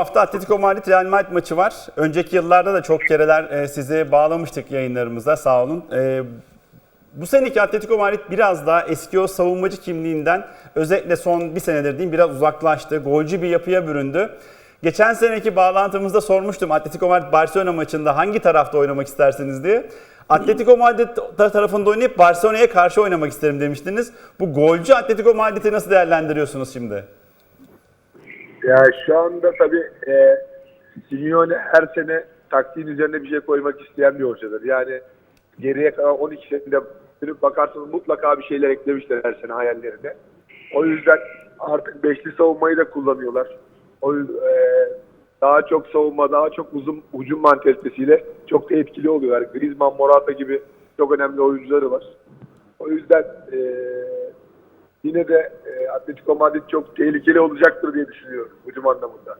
hafta Atletico Madrid Real Madrid maçı var. Önceki yıllarda da çok kereler e, sizi bağlamıştık yayınlarımıza sağ olun. E, bu seneki Atletico Madrid biraz daha eski o savunmacı kimliğinden özellikle son bir senedir diyeyim biraz uzaklaştı. Golcü bir yapıya büründü. Geçen seneki bağlantımızda sormuştum Atletico Madrid Barcelona maçında hangi tarafta oynamak istersiniz diye. Atletico Madrid ta- tarafında oynayıp Barcelona'ya karşı oynamak isterim demiştiniz. Bu golcü Atletico Madrid'i nasıl değerlendiriyorsunuz şimdi? Ya şu anda tabii e, Simeone her sene taktiğin üzerine bir şey koymak isteyen bir hocadır. Yani geriye kalan 12 senede dönüp bakarsanız mutlaka bir şeyler eklemişler her sene hayallerine. O yüzden artık beşli savunmayı da kullanıyorlar. O e, daha çok savunma, daha çok uzun hücum mantalitesiyle çok da etkili oluyorlar. Griezmann, Morata gibi çok önemli oyuncuları var. O yüzden e, yine de e, Atletico Madrid çok tehlikeli olacaktır diye düşünüyorum hücum anlamında.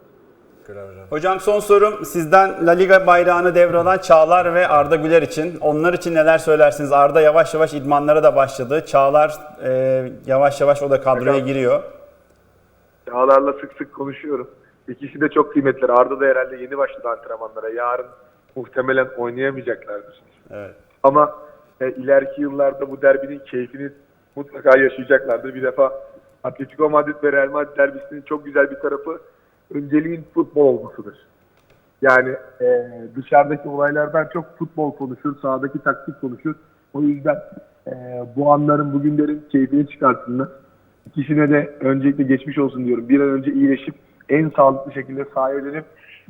Hocam son sorum sizden La Liga bayrağını devralan Çağlar ve Arda Güler için. Onlar için neler söylersiniz? Arda yavaş yavaş idmanlara da başladı. Çağlar e, yavaş yavaş o da kadroya giriyor. Çağlar'la sık sık konuşuyorum. İkisi de çok kıymetli. Arda da herhalde yeni başladı antrenmanlara. Yarın muhtemelen oynayamayacaklardır. Evet. Ama e, ileriki yıllarda bu derbinin keyfini mutlaka yaşayacaklardır. Bir defa Atletico Madrid ve Real Madrid derbisinin çok güzel bir tarafı önceliğin futbol olmasıdır. Yani e, dışarıdaki olaylardan çok futbol konuşur, sahadaki taktik konuşur. O yüzden e, bu anların, bugünlerin keyfini çıkarsınlar. İkisine de öncelikle geçmiş olsun diyorum. Bir an önce iyileşip en sağlıklı şekilde sahaya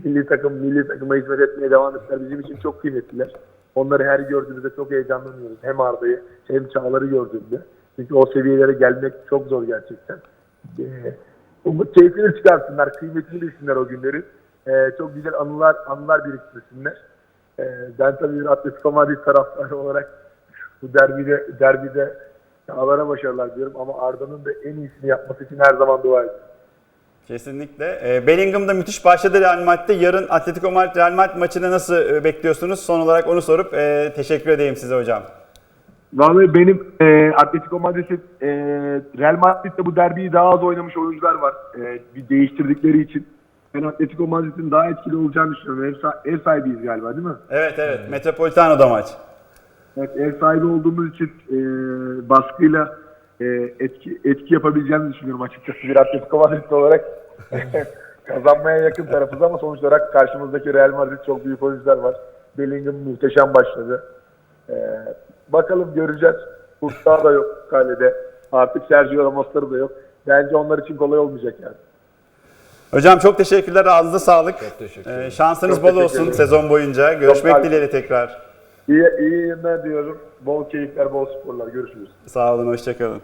milli takım, milli takıma hizmet etmeye devam ettiler. Bizim için çok kıymetliler. Onları her gördüğümüzde çok heyecanlanıyoruz. Hem Arda'yı hem Çağlar'ı gördüğümde. Çünkü o seviyelere gelmek çok zor gerçekten. Ee, keyfini çıkarsınlar, kıymetini bilsinler o günleri. Ee, çok güzel anılar anılar biriktirsinler. Ee, ben tabii bir Atletico Madrid taraftarı olarak bu derbide derbide Çağlar'a başarılar diyorum ama Arda'nın da en iyisini yapması için her zaman dua ediyorum. Kesinlikle. E, Bellingham da müthiş başladı Real Madrid'de. Yarın Atletico Madrid Real Madrid maçını nasıl e, bekliyorsunuz? Son olarak onu sorup e, teşekkür edeyim size hocam. Vallahi benim e, Atletico Madrid'in e, Real Madrid'de bu derbiyi daha az oynamış oyuncular var. E, bir değiştirdikleri için. Ben Atletico Madrid'in daha etkili olacağını düşünüyorum. Ev, sa- ev sahibiyiz galiba değil mi? Evet evet. Metropolitano'da maç. Evet, ev sahibi olduğumuz için e, baskıyla e, etki etki yapabileceğimizi düşünüyorum açıkçası. Bir Atletico Madrid olarak kazanmaya yakın tarafız ama sonuç olarak karşımızdaki Real Madrid çok büyük oyuncular var. Bellingham muhteşem başladı. E, bakalım göreceğiz. Kurtağı da yok kalede. Artık Sergio Ramos'ları da yok. Bence onlar için kolay olmayacak yani. Hocam çok teşekkürler. Ağzınıza sağlık. teşekkür E, şansınız Çok bol teşekkür olsun ederim. sezon boyunca. Görüşmek Çok- dileğiyle tekrar. İyi, iyi yayınlar diyorum. Bol keyifler, bol sporlar. Görüşürüz. Sağ olun, hoşçakalın.